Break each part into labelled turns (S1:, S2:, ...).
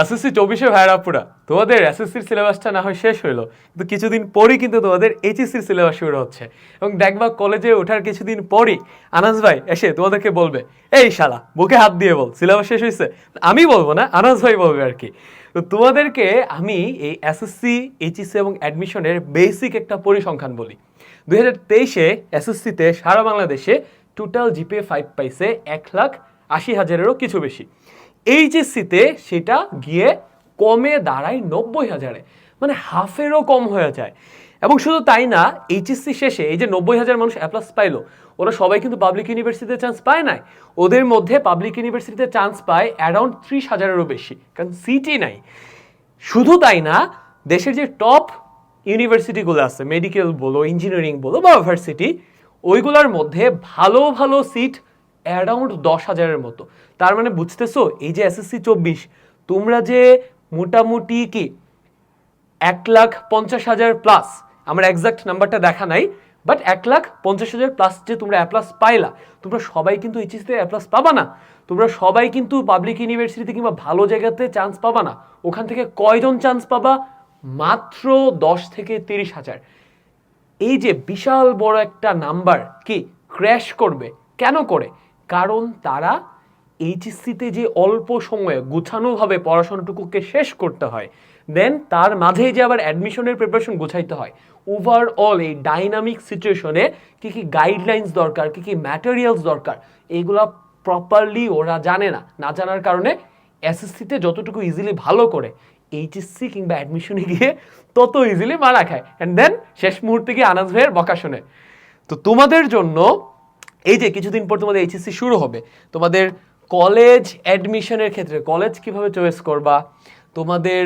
S1: SSC চব্বিশে ভাইরাপুরা তোমাদের এসএসসির সিলেবাসটা না হয় শেষ হইল, কিন্তু কিছুদিন পরই কিন্তু তোমাদের এইচএসসির সিলেবাস শুরু হচ্ছে। এবং দেখবা কলেজে ওঠার কিছুদিন পরই আনাস ভাই এসে তোমাদেরকে বলবে, এই শালা, বুকে হাত দিয়ে বল, সিলেবাস শেষ হয়েছে আমি বলব না, আনাস ভাই বলবে আর কি। তো তোমাদেরকে আমি এই এসএসসি, এইচএসসি এবং অ্যাডমিশনের বেসিক একটা পরিসংখ্যান বলি। দুই হাজার তেইশে এসএসসিতে সারা বাংলাদেশে টোটাল জিপিএ ফাইভ পাইছে এক লাখ আশি হাজারেরও কিছু বেশি। এইচএসসিতে সেটা গিয়ে কমে দাঁড়ায় নব্বই হাজারে। মানে হাফেরও কম হয়ে যায়। এবং শুধু তাই না এইচএসসি শেষে এই যে নব্বই হাজার মানুষ অ্যাপ্লাস পাইলো, ওরা সবাই কিন্তু পাবলিক ইউনিভার্সিটিতে চান্স পায় নাই। ওদের মধ্যে পাবলিক ইউনিভার্সিটিতে চান্স পায় অ্যারাউন্ড ত্রিশ হাজারেরও বেশি, কারণ সিটি নাই। শুধু তাই না, দেশের যে টপ ইউনিভার্সিটিগুলো আছে মেডিকেল বলো ইঞ্জিনিয়ারিং বলো বা ইউনিভার্সিটি ওইগুলোর মধ্যে ভালো ভালো সিট অ্যারাউন্ড দশ হাজারের মতো। তার মানে বুঝতেছো, এই যে এসএসসি চব্বিশ, তোমরা যে মোটামুটি কি এক লাখ পঞ্চাশ হাজার প্লাস আমার এক্সাক্ট নাম্বারটা দেখা নাই বাট এক লাখ পঞ্চাশ হাজার প্লাস যে তোমরা অ্যাপ্লাস পাইলা, তোমরা সবাই কিন্তু এইচএসতে অ্যাপ্লাস পাবা না। তোমরা সবাই কিন্তু পাবলিক ইউনিভার্সিটিতে কিংবা ভালো জায়গাতে চান্স পাবা না। ওখান থেকে কয়জন চান্স পাবা? মাত্র দশ থেকে তিরিশ হাজার। এই যে বিশাল বড় একটা নাম্বার কি ক্র্যাশ করবে। কেন করে? কারণ তারা এইচএসসিতে যে অল্প সময়ে গুছানোভাবে পড়াশোনাটুকুকে শেষ করতে হয় দেন তার মাঝেই যে আবার অ্যাডমিশনের প্রিপারেশন গোছাইতে হয়। ওভারঅল এই ডাইনামিক সিচুয়েশনে কি কি গাইডলাইন্স দরকার, কি কি ম্যাটেরিয়ালস দরকার এইগুলা প্রপারলি ওরা জানে না। না জানার কারণে এসএসসিতে যতটুকু ইজিলি ভালো করে এইচএসসি কিংবা অ্যাডমিশনে গিয়ে তত ইজিলি মারা খায়। অ্যান্ড দেন শেষ মুহূর্তে গিয়ে আনাজ ভাইয়ের বকা শোনে। তো তোমাদের জন্য এই যে কিছুদিন পর তোমাদের এইচএসসি শুরু হবে, তোমাদের কলেজ অ্যাডমিশনের ক্ষেত্রে কলেজ কীভাবে চয়েস করবা, তোমাদের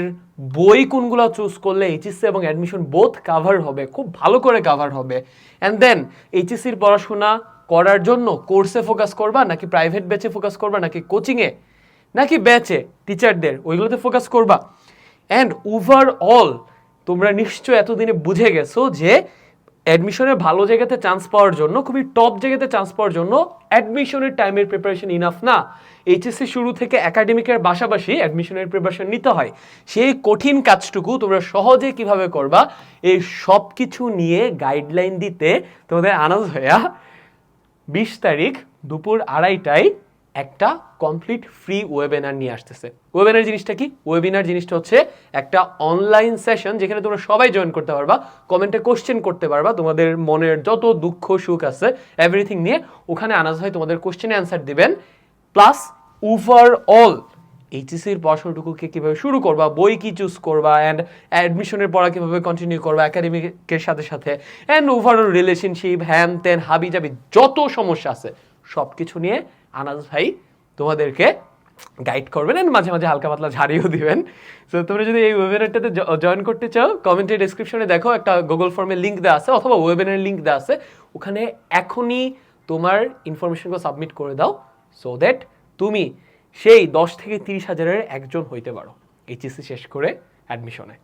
S1: বই কোনগুলো চুজ করলে এইচএসসি এবং অ্যাডমিশন বোথ কাভার হবে, খুব ভালো করে কাভার হবে। অ্যান্ড দেন এইচএসসির পড়াশোনা করার জন্য কোর্সে ফোকাস করবা, নাকি প্রাইভেট ব্যাচে ফোকাস করবা, নাকি কোচিংয়ে নাকি ব্যাচে টিচারদের ওইগুলোতে ফোকাস করবা। অ্যান্ড ওভারঅল তোমরা নিশ্চয় এতদিনে বুঝে গেছো যে অ্যাডমিশনের ভালো জায়গাতে চান্স পাওয়ার জন্য, খুবই টপ জায়গাতে চান্স পাওয়ার জন্য অ্যাডমিশনের টাইমের প্রিপারেশন ইনাফ না। এইচএসসি শুরু থেকে একাডেমিকের পাশাপাশি অ্যাডমিশনের প্রিপারেশন নিতে হয়। সেই কঠিন কাজটুকু তোমরা সহজে কীভাবে করবা, এই সব কিছু নিয়ে গাইডলাইন দিতে তোমাদের আনাজ ভাইয়া বিশ তারিখ দুপুর আড়াইটায় একটা কমপ্লিট ফ্রি ওয়েবিনার নিয়ে আসতেছে। ওয়েবিনার জিনিসটা কি? ওয়েবিনার জিনিসটা হচ্ছে একটা অনলাইন সেশন যেখানে তোমরা সবাই জয়েন করতে পারবা কমেন্টে কোশ্চেন করতে পারবা, তোমাদের মনের যত দুঃখ, সুখ আছে এভরিথিং নিয়ে ওখানে আনাজ হয় তোমাদের কোশ্চেনে অ্যান্সার দিবেন প্লাস ওভারঅল এইচএসির পড়াশোনাটুকুকে কীভাবে শুরু করবা, বই কি চুজ করবা অ্যান্ড অ্যাডমিশনের পড়া কীভাবে কন্টিনিউ করবা একাডেমিকের সাথে সাথে অ্যান্ড ওভারঅল রিলেশনশিপ হ্যান ত্যান হাবি জাবি যত সমস্যা আছে সব কিছু নিয়ে আনাজ ভাই তোমাদেরকে গাইড করবেন অ্যান্ড মাঝে মাঝে হালকা পাতলা ঝাড়িও দিবেন। তো তোমরা যদি এই ওয়েবিনারটাতে জয়েন করতে চাও কমেন্টের ডিসক্রিপশনে দেখো একটা গুগল ফর্মের লিঙ্ক দেওয়া আছে অথবা ওয়েবিনারের লিঙ্ক দেওয়া আছে। ওখানে এখনই তোমার ইনফরমেশনগুলো সাবমিট করে দাও সো দ্যাট তুমি সেই দশ থেকে তিরিশ হাজারের একজন হইতে পারো। এইচএসসি শেষ করে অ্যাডমিশনে